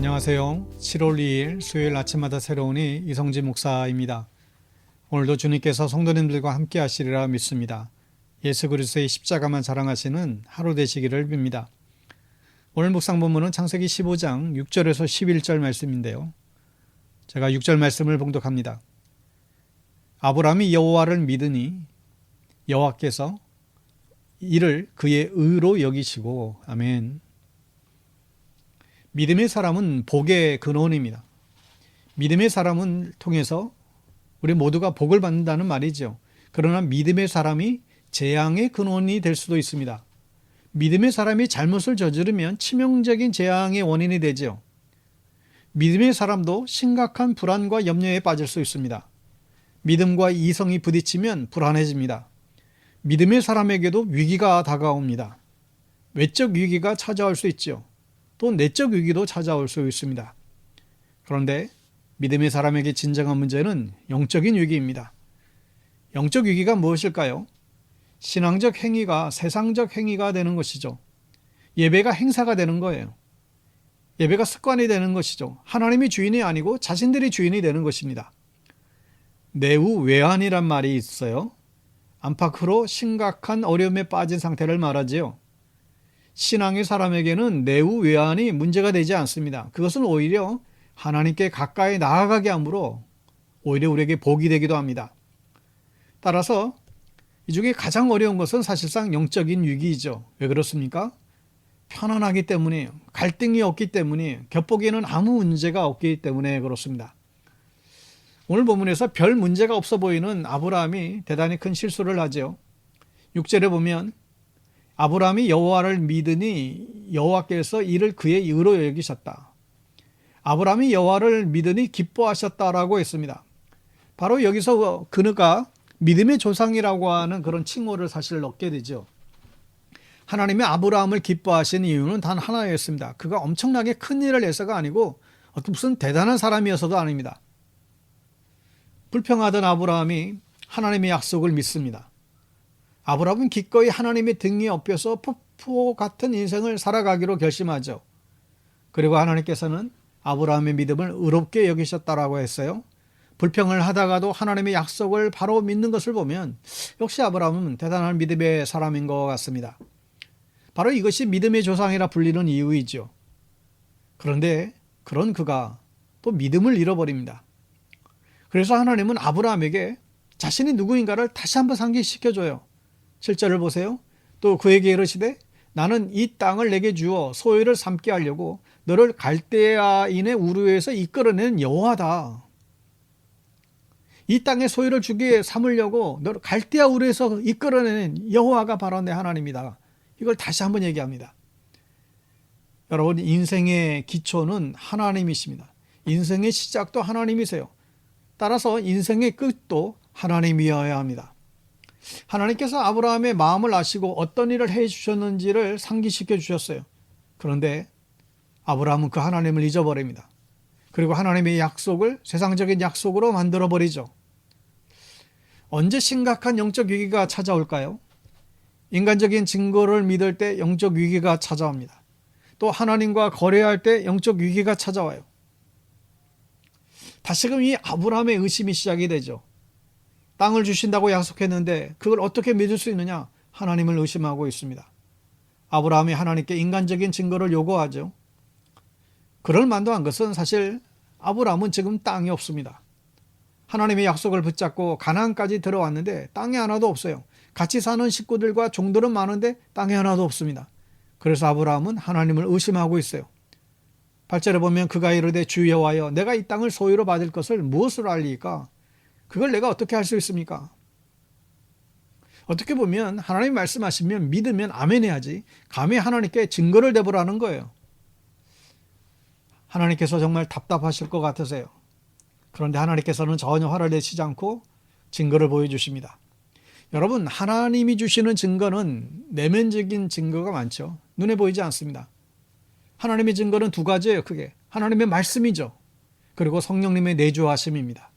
안녕하세요. 7월 2일 수요일 아침마다 새로우니 이성진 목사입니다. 오늘도 주님께서 성도님들과 함께 하시리라 믿습니다. 예수 그리스도의 십자가만 자랑하시는 하루 되시기를 빕니다. 오늘 묵상 본문은 창세기 15장 6절에서 11절 말씀인데요. 제가 6절 말씀을 봉독합니다. 아브라함이 여호와를 믿으니 여호와께서 이를 그의 의로 여기시고 아멘. 믿음의 사람은 복의 근원입니다. 믿음의 사람은 통해서 우리 모두가 복을 받는다는 말이죠. 그러나 믿음의 사람이 재앙의 근원이 될 수도 있습니다. 믿음의 사람이 잘못을 저지르면 치명적인 재앙의 원인이 되죠. 믿음의 사람도 심각한 불안과 염려에 빠질 수 있습니다. 믿음과 이성이 부딪히면 불안해집니다. 믿음의 사람에게도 위기가 다가옵니다. 외적 위기가 찾아올 수 있죠. 또 내적 위기도 찾아올 수 있습니다. 그런데 믿음의 사람에게 진정한 문제는 영적인 위기입니다. 영적 위기가 무엇일까요? 신앙적 행위가 세상적 행위가 되는 것이죠. 예배가 행사가 되는 거예요. 예배가 습관이 되는 것이죠. 하나님이 주인이 아니고 자신들이 주인이 되는 것입니다. 내후 외환이란 말이 있어요. 안팎으로 심각한 어려움에 빠진 상태를 말하지요. 신앙의 사람에게는 내후 외환이 문제가 되지 않습니다. 그것은 오히려 하나님께 가까이 나아가게 함으로 오히려 우리에게 복이 되기도 합니다. 따라서 이 중에 가장 어려운 것은 사실상 영적인 위기이죠. 왜 그렇습니까? 편안하기 때문이에요. 갈등이 없기 때문이에요. 겹보기에는 아무 문제가 없기 때문에 그렇습니다. 오늘 본문에서 별 문제가 없어 보이는 아브라함이 대단히 큰 실수를 하죠. 6절에 보면 아브라함이 여호와를 믿으니 여호와께서 이를 그의 의로 여기셨다. 아브라함이 여호와를 믿으니 기뻐하셨다라고 했습니다. 바로 여기서 그가 믿음의 조상이라고 하는 그런 칭호를 사실 얻게 되죠. 하나님이 아브라함을 기뻐하신 이유는 단 하나였습니다. 그가 엄청나게 큰 일을 해서가 아니고 어떤 무슨 대단한 사람이어서도 아닙니다. 불평하던 아브라함이 하나님의 약속을 믿습니다. 아브라함은 기꺼이 하나님의 등에 업혀서 폭포 같은 인생을 살아가기로 결심하죠. 그리고 하나님께서는 아브라함의 믿음을 의롭게 여기셨다라고 했어요. 불평을 하다가도 하나님의 약속을 바로 믿는 것을 보면 역시 아브라함은 대단한 믿음의 사람인 것 같습니다. 바로 이것이 믿음의 조상이라 불리는 이유이죠. 그런데 그런 그가 또 믿음을 잃어버립니다. 그래서 하나님은 아브라함에게 자신이 누구인가를 다시 한번 상기시켜줘요. 7절을 보세요. 또 그에게 이르시되 나는 이 땅을 내게 주어 소유를 삼게 하려고 너를 갈대아인의 우르에서 이끌어낸 여호와다. 이 땅의 소유를 주게 삼으려고 너를 갈대아 우르에서 이끌어낸 여호와가 바로 내 하나님이다. 이걸 다시 한번 얘기합니다. 여러분 인생의 기초는 하나님이십니다. 인생의 시작도 하나님이세요. 따라서 인생의 끝도 하나님이어야 합니다. 하나님께서 아브라함의 마음을 아시고 어떤 일을 해 주셨는지를 상기시켜 주셨어요. 그런데 아브라함은 그 하나님을 잊어버립니다. 그리고 하나님의 약속을 세상적인 약속으로 만들어 버리죠. 언제 심각한 영적 위기가 찾아올까요? 인간적인 증거를 믿을 때 영적 위기가 찾아옵니다. 또 하나님과 거래할 때 영적 위기가 찾아와요. 다시금 이 아브라함의 의심이 시작이 되죠. 땅을 주신다고 약속했는데 그걸 어떻게 믿을 수 있느냐? 하나님을 의심하고 있습니다. 아브라함이 하나님께 인간적인 증거를 요구하죠. 그럴 만도 한 것은 사실 아브라함은 지금 땅이 없습니다. 하나님의 약속을 붙잡고 가나안까지 들어왔는데 땅이 하나도 없어요. 같이 사는 식구들과 종들은 많은데 땅이 하나도 없습니다. 그래서 아브라함은 하나님을 의심하고 있어요. 8절에 보면 그가 이르되 주 여호와여 내가 이 땅을 소유로 받을 것을 무엇으로 알리까? 그걸 내가 어떻게 할 수 있습니까? 어떻게 보면 하나님 말씀하시면 믿으면 아멘 해야지 감히 하나님께 증거를 대보라는 거예요. 하나님께서 정말 답답하실 것 같으세요. 그런데 하나님께서는 전혀 화를 내시지 않고 증거를 보여주십니다. 여러분, 하나님이 주시는 증거는 내면적인 증거가 많죠. 눈에 보이지 않습니다. 하나님의 증거는 두 가지예요, 크게. 하나님의 말씀이죠. 그리고 성령님의 내주하심입니다.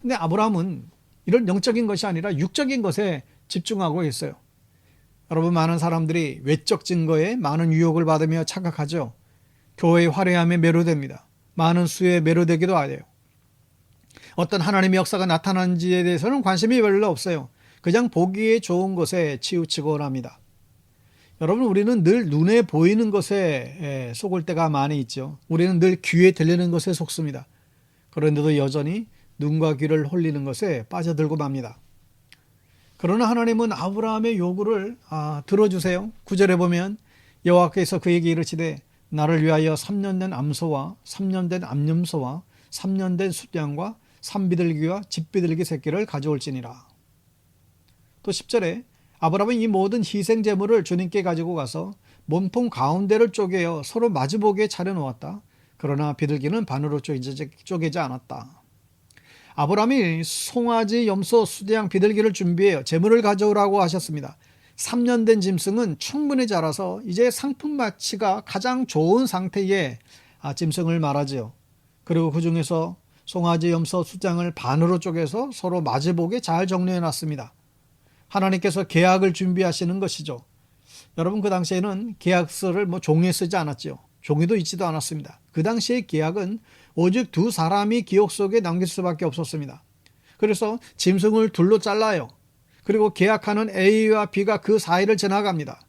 근데 아브라함은 이런 영적인 것이 아니라 육적인 것에 집중하고 있어요. 여러분, 많은 사람들이 외적 증거에 많은 유혹을 받으며 착각하죠. 교회의 화려함에 매료됩니다. 많은 수에 매료되기도 하대요. 어떤 하나님의 역사가 나타난지에 대해서는 관심이 별로 없어요. 그냥 보기에 좋은 것에 치우치곤 합니다. 여러분, 우리는 늘 눈에 보이는 것에 예, 속을 때가 많이 있죠. 우리는 늘 귀에 들리는 것에 속습니다. 그런데도 여전히 눈과 귀를 홀리는 것에 빠져들고 맙니다. 그러나 하나님은 아브라함의 요구를 아, 들어주세요. 구절에 보면 여호와께서 그에게 이르시되 나를 위하여 3년 된 암소와 3년 된 암염소와 3년 된 숫양과 산비둘기와 집비둘기 새끼를 가져올지니라. 또 10절에 아브라함은 이 모든 희생 제물을 주님께 가지고 가서 몸통 가운데를 쪼개어 서로 마주보게 차려 놓았다. 그러나 비둘기는 반으로 쪼개지, 않았다. 아브라함이 송아지, 염소, 수대양, 비둘기를 준비해 제물을 가져오라고 하셨습니다. 3년 된 짐승은 충분히 자라서 이제 상품 가치가 가장 좋은 상태의 아, 짐승을 말하지요. 그리고 그 중에서 송아지, 염소, 수장을 반으로 쪼개서 서로 마주보게 잘 정리해 놨습니다. 하나님께서 계약을 준비하시는 것이죠. 여러분 그 당시에는 계약서를 뭐 종이에 쓰지 않았죠. 종이도 있지도 않았습니다. 그 당시의 계약은 오직 두 사람이 기억 속에 남길 수밖에 없었습니다. 그래서 짐승을 둘로 잘라요. 그리고 계약하는 A와 B가 그 사이를 지나갑니다.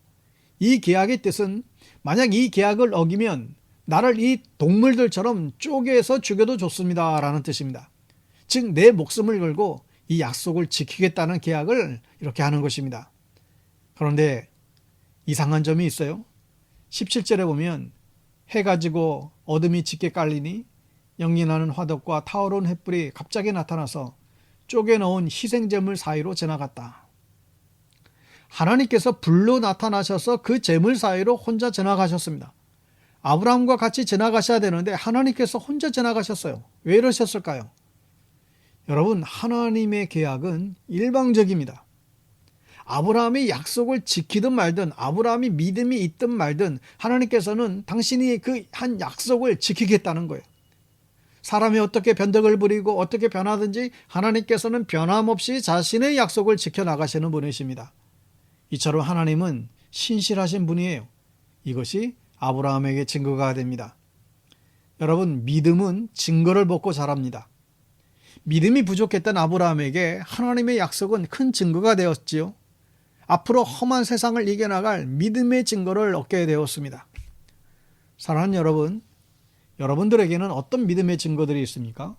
이 계약의 뜻은 만약 이 계약을 어기면 나를 이 동물들처럼 쪼개서 죽여도 좋습니다. 라는 뜻입니다. 즉, 내 목숨을 걸고 이 약속을 지키겠다는 계약을 이렇게 하는 것입니다. 그런데 이상한 점이 있어요. 17절에 보면 해가 지고 어둠이 짙게 깔리니 영리나는 화덕과 타오른 햇불이 갑자기 나타나서 쪼개놓은 희생제물 사이로 지나갔다. 하나님께서 불로 나타나셔서 그 제물 사이로 혼자 지나가셨습니다. 아브라함과 같이 지나가셔야 되는데 하나님께서 혼자 지나가셨어요. 왜 이러셨을까요? 여러분, 하나님의 계약은 일방적입니다. 아브라함이 약속을 지키든 말든 아브라함이 믿음이 있든 말든 하나님께서는 당신이 그 한 약속을 지키겠다는 거예요. 사람이 어떻게 변덕을 부리고 어떻게 변하든지 하나님께서는 변함없이 자신의 약속을 지켜나가시는 분이십니다. 이처럼 하나님은 신실하신 분이에요. 이것이 아브라함에게 증거가 됩니다. 여러분, 믿음은 증거를 먹고 자랍니다. 믿음이 부족했던 아브라함에게 하나님의 약속은 큰 증거가 되었지요. 앞으로 험한 세상을 이겨나갈 믿음의 증거를 얻게 되었습니다. 사랑하는 여러분, 여러분들에게는 어떤 믿음의 증거들이 있습니까?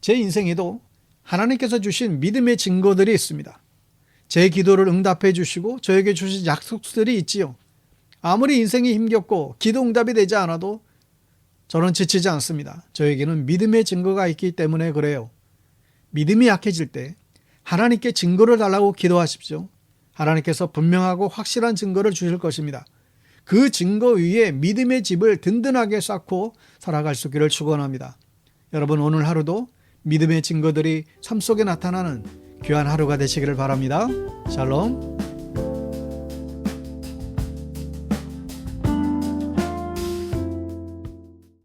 제 인생에도 하나님께서 주신 믿음의 증거들이 있습니다. 제 기도를 응답해 주시고 저에게 주신 약속들이 있지요. 아무리 인생이 힘겹고 기도 응답이 되지 않아도 저는 지치지 않습니다. 저에게는 믿음의 증거가 있기 때문에 그래요. 믿음이 약해질 때 하나님께 증거를 달라고 기도하십시오. 하나님께서 분명하고 확실한 증거를 주실 것입니다. 그 증거 위에 믿음의 집을 든든하게 쌓고 살아갈 수 있기를 축원합니다. 여러분 오늘 하루도 믿음의 증거들이 삶 속에 나타나는 귀한 하루가 되시기를 바랍니다. 샬롬.